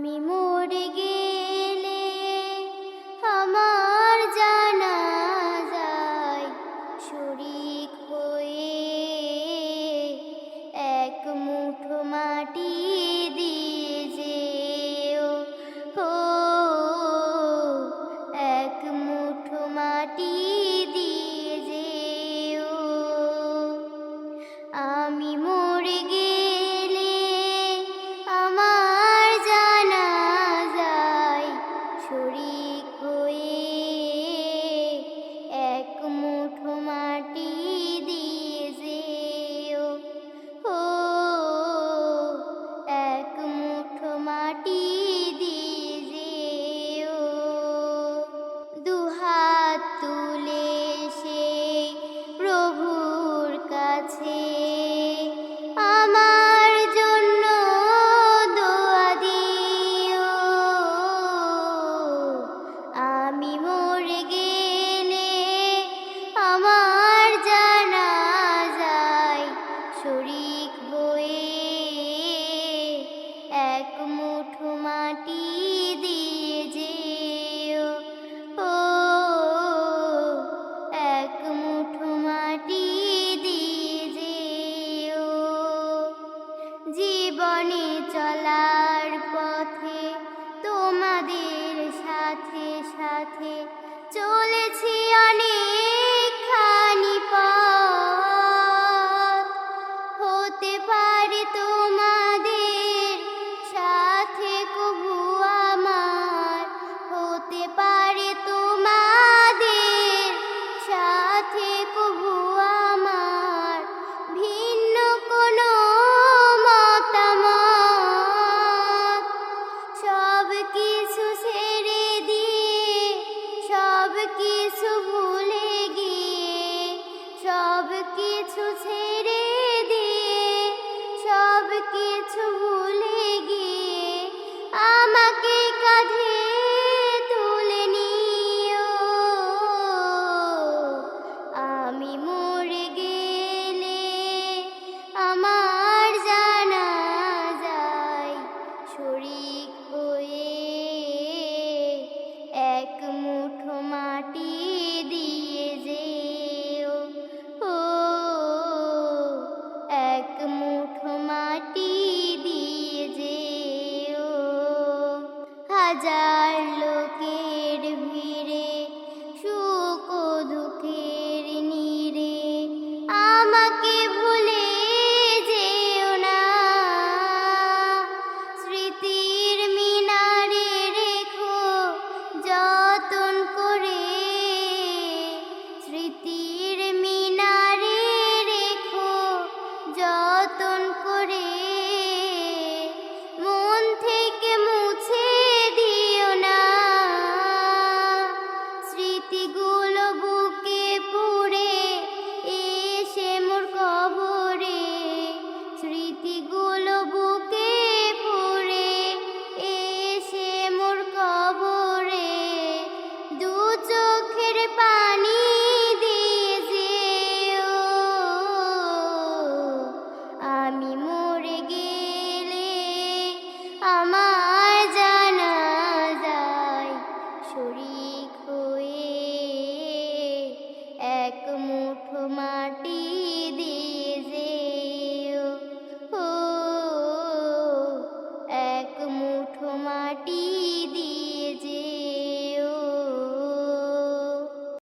みも সাথে চল মুঠো মাটি দিয়ে যেও। ও এক মুঠো মাটি দিয়ে যেও। হাজার